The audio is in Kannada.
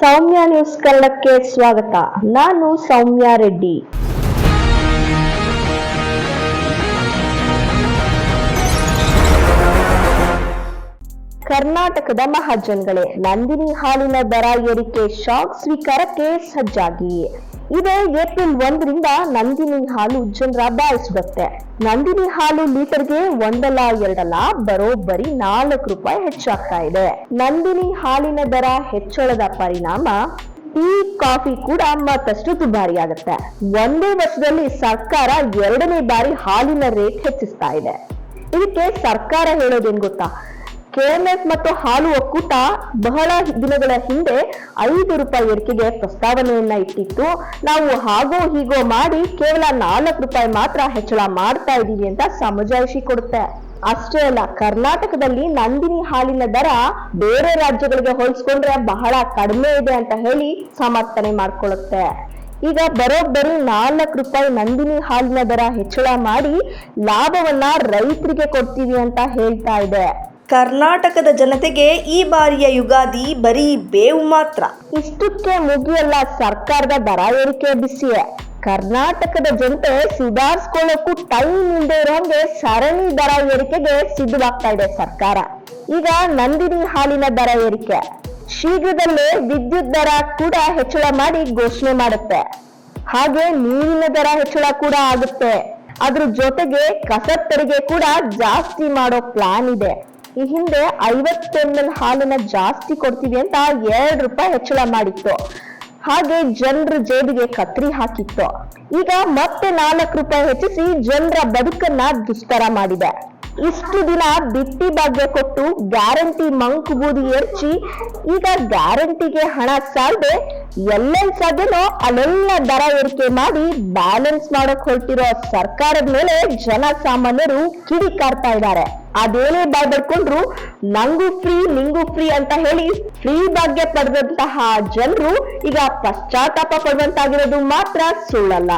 ಸೌಮ್ಯ ನ್ಯೂಸ್ ಕನ್ನಡಕ್ಕೆ ಸ್ವಾಗತ. ನಾನು ಸೌಮ್ಯ ರೆಡ್ಡಿ. ಕರ್ನಾಟಕದ ಮಹಾಜನ್ಗಳೇ, ನಂದಿನಿ ಹಾಲಿನ ದರ ಏರಿಕೆ ಶಾಕ್ ಸ್ವೀಕಾರಕ್ಕೆ ಸಜ್ಜಾಗಿ. ಇದೇ ಏಪ್ರಿಲ್ ಒಂದರಿಂದ ನಂದಿನಿ ಹಾಲು ಜನರ ಬಾಯಿಸುತ್ತೆ ನಂದಿನಿ ಹಾಲು ಲೀಟರ್ಗೆ ಒಂದಲ್ಲ, ಎರಡಲ್ಲ, ಬರೋಬ್ಬರಿ ನಾಲ್ಕು ರೂಪಾಯಿ ಹೆಚ್ಚಾಗ್ತಾ ಇದೆ. ನಂದಿನಿ ಹಾಲಿನ ದರ ಹೆಚ್ಚಳದ ಪರಿಣಾಮ ಟೀ, ಕಾಫಿ ಕೂಡ ಮತ್ತಷ್ಟು ದುಬಾರಿ ಆಗುತ್ತೆ ಒಂದೇ ವರ್ಷದಲ್ಲಿ ಸರ್ಕಾರ ಎರಡನೇ ಬಾರಿ ಹಾಲಿನ ರೇಟ್ ಹೆಚ್ಚಿಸ್ತಾ ಇದೆ. ಇದಕ್ಕೆ ಸರ್ಕಾರ ಹೇಳೋದೇನ್ ಗೊತ್ತಾ? ಕೆಎಂಎಫ್ ಮತ್ತು ಹಾಲು ಒಕ್ಕೂಟ ಬಹಳ ದಿನಗಳ ಹಿಂದೆ ಐದು ರೂಪಾಯಿ ಏರಿಕೆಗೆ ಪ್ರಸ್ತಾವನೆಯನ್ನ ಇಟ್ಟಿತ್ತು. ನಾವು ಹಾಗೋ ಹೀಗೋ ಮಾಡಿ ಕೇವಲ ನಾಲ್ಕು ರೂಪಾಯಿ ಮಾತ್ರ ಹೆಚ್ಚಳ ಮಾಡ್ತಾ ಇದ್ದೀವಿ ಅಂತ ಸಮಜಾಯಿಷಿ ಕೊಡುತ್ತೆ. ಅಷ್ಟೇ ಅಲ್ಲ, ಕರ್ನಾಟಕದಲ್ಲಿ ನಂದಿನಿ ಹಾಲಿನ ದರ ಬೇರೆ ರಾಜ್ಯಗಳಿಗೆ ಹೋಲಿಸ್ಕೊಂಡ್ರೆ ಬಹಳ ಕಡಿಮೆ ಇದೆ ಅಂತ ಹೇಳಿ ಸಮರ್ಥನೆ ಮಾಡ್ಕೊಳ್ಳುತ್ತೆ. ಈಗ ಬರೋಬ್ಬರಿ ನಾಲ್ಕು ರೂಪಾಯಿ ನಂದಿನಿ ಹಾಲಿನ ದರ ಹೆಚ್ಚಳ ಮಾಡಿ ಲಾಭವನ್ನ ರೈತರಿಗೆ ಕೊಡ್ತೀವಿ ಅಂತ ಹೇಳ್ತಾ ಇದೆ. ಕರ್ನಾಟಕದ ಜನತೆಗೆ ಈ ಬಾರಿಯ ಯುಗಾದಿ ಬರೀ ಬೇವು ಮಾತ್ರ. ಇಷ್ಟಕ್ಕೆ ಮುಗಿಯಲ್ಲ ಸರ್ಕಾರದ ದರ ಏರಿಕೆ ಬಿಸಿಯೇ. ಕರ್ನಾಟಕದ ಜನತೆ ಸುಧಾರಿಸ್ಕೊಳ್ಳೋಕ್ಕೂ ಟೈಮ್ ಇಲ್ಲದೆ ಇರೋಂಗೆ ಸರಣಿ ದರ ಏರಿಕೆಗೆ ಸಿದ್ಧವಾಗ್ತಾ ಇದೆ ಸರ್ಕಾರ. ಈಗ ನಂದಿನಿ ಹಾಲಿನ ದರ ಏರಿಕೆ. ಶೀಘ್ರದಲ್ಲೇ ವಿದ್ಯುತ್ ದರ ಕೂಡ ಹೆಚ್ಚಳ ಮಾಡಿ ಘೋಷಣೆ ಮಾಡುತ್ತೆ. ಹಾಗೆ ನೀರಿನ ದರ ಹೆಚ್ಚಳ ಕೂಡ ಆಗುತ್ತೆ. ಅದ್ರ ಜೊತೆಗೆ ಕಸ ತೆರಿಗೆ ಕೂಡ ಜಾಸ್ತಿ ಮಾಡೋ ಪ್ಲಾನ್ ಇದೆ. ಈ ಹಿಂದೆ ಐವತ್ತು ಎಂ ಎಲ್ ಹಾಲನ್ನ ಜಾಸ್ತಿ ಕೊಡ್ತೀವಿ ಅಂತ ಎರಡು ರೂಪಾಯಿ ಹೆಚ್ಚಳ ಮಾಡಿತ್ತು. ಹಾಗೆ ಜನರ ಜೇಬಿಗೆ ಕತ್ರಿ ಹಾಕಿತ್ತು. ಈಗ ಮತ್ತೆ ನಾಲ್ಕು ರೂಪಾಯಿ ಹೆಚ್ಚಿಸಿ ಜನರ ಬದುಕನ್ನ ದುಸ್ತರ ಮಾಡಿದೆ. ಇಷ್ಟು ದಿನ ಬಿಟ್ಟಿ ಭಾಗ್ಯ ಕೊಟ್ಟು ಗ್ಯಾರಂಟಿ ಮಂಕು ಬೂದಿ ಎರಚಿ ಈಗ ಗ್ಯಾರಂಟಿಗೆ ಹಣ ಸಾಲದೆ ಎಲ್ಲೆಲ್ಲಿ ಸಾಧ್ಯನೋ ಅಲ್ಲೆಲ್ಲ ದರ ಏರಿಕೆ ಮಾಡಿ ಬ್ಯಾಲೆನ್ಸ್ ಮಾಡಕ್ ಹೊರಟಿರೋ ಸರ್ಕಾರದ ಮೇಲೆ ಜನ ಸಾಮಾನ್ಯರು ಕಿಡಿ ಕಾರ್ತಾ ಇದ್ದಾರೆ. ಅದೇನೇ ಬಾಯ್ ಬಡ್ಕೊಂಡ್ರು ನಂಗೂ ಫ್ರೀ ನಿಂಗೂ ಫ್ರೀ ಅಂತ ಹೇಳಿ ಫ್ರೀ ಭಾಗ್ಯ ಪಡೆದಂತಹ ಜನರು ಈಗ ಪಶ್ಚಾತ್ತಾಪ ಪಡುವಂತಾಗಿರೋದು ಮಾತ್ರ ಸುಳ್ಳಲ್ಲ.